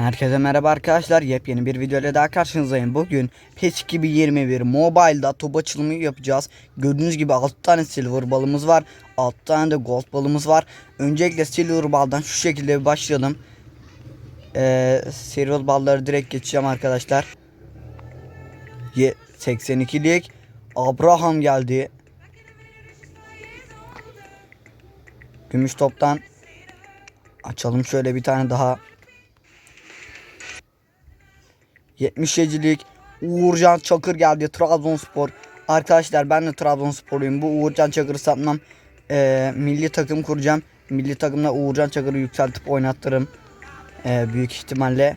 Herkese merhaba arkadaşlar. Yepyeni bir video ile daha karşınızdayım. Bugün PES 2021 Mobile'da top açılımı yapacağız. Gördüğünüz gibi 6 tane silver balımız var. 6 tane de gold balımız var. Öncelikle silver baldan şu şekilde bir başlayalım. Ee, silver balları direkt geçeceğim arkadaşlar. Ye 82'lik Abraham geldi. Gümüş toptan açalım şöyle bir tane daha. 77'lik Uğurcan Çakır geldi Trabzonspor. Arkadaşlar ben de Trabzonsporluyum. Bu Uğurcan Çakır'ı satmam. Ee, milli takım kuracağım. Milli takımda Uğurcan Çakır'ı yükseltip oynattırım. Ee, büyük ihtimalle.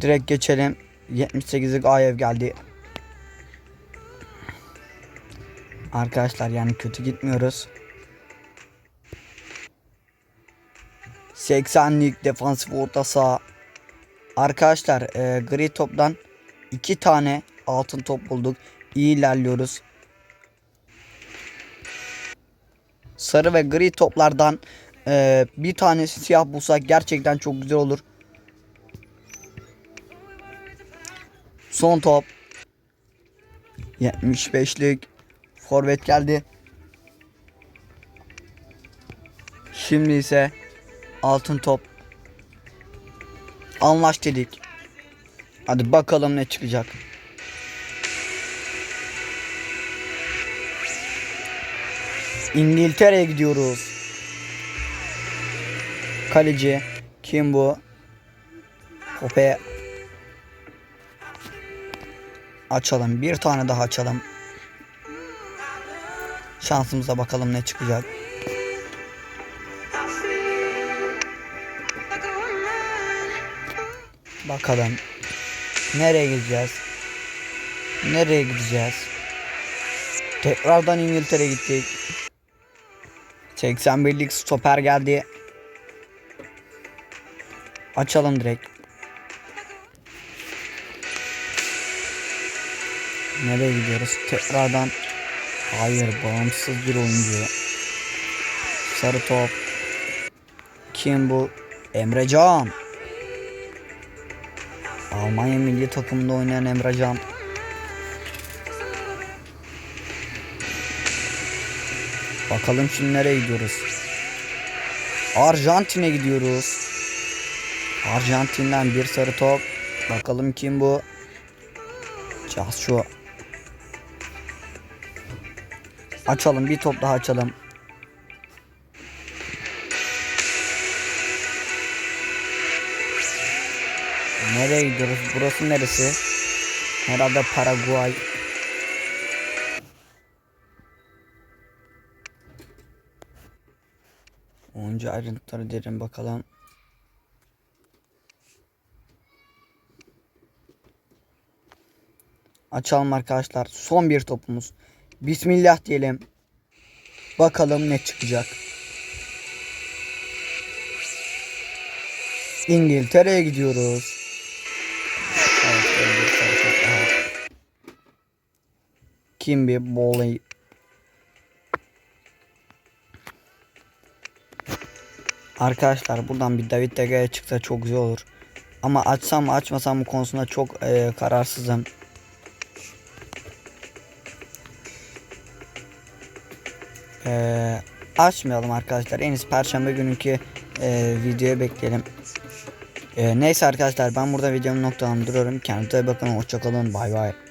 Direkt geçelim. 78'lik Ayev geldi. Arkadaşlar yani kötü gitmiyoruz. 80'lik defansif orta saha. Arkadaşlar e, gri toptan iki tane altın top bulduk. İyi ilerliyoruz. Sarı ve gri toplardan e, bir tanesi siyah bulsak gerçekten çok güzel olur. Son top. 75'lik forvet geldi. Şimdi ise altın top Anlaş dedik. Hadi bakalım ne çıkacak. İngiltere'ye gidiyoruz. Kaleci kim bu? Hope açalım. Bir tane daha açalım. Şansımıza bakalım ne çıkacak. Bakalım. Nereye gideceğiz? Nereye gideceğiz? Tekrardan İngiltere gittik. 81'lik stoper geldi. Açalım direkt. Nereye gidiyoruz? Tekrardan Hayır bağımsız bir oyuncu. Sarı top. Kim bu? Emrecan. Almanya milli takımında oynayan Emre Can. Bakalım şimdi nereye gidiyoruz? Arjantin'e gidiyoruz. Arjantin'den bir sarı top. Bakalım kim bu? Joshua. Açalım bir top daha açalım. Nereye gidiyoruz? Burası neresi? Herhalde Paraguay. Oyuncu ayrıntıları derin bakalım. Açalım arkadaşlar. Son bir topumuz. Bismillah diyelim. Bakalım ne çıkacak. İngiltere'ye gidiyoruz. Kim bir Bowley Arkadaşlar buradan bir David De çıksa çok güzel olur. Ama açsam açmasam mı konusunda çok e, kararsızım. E, açmayalım arkadaşlar. En iyisi perşembe günkü e, videoya bekleyelim. E, neyse arkadaşlar ben burada videomu noktalandırıyorum. Kendinize bakın. Hoşçakalın. Bay bay.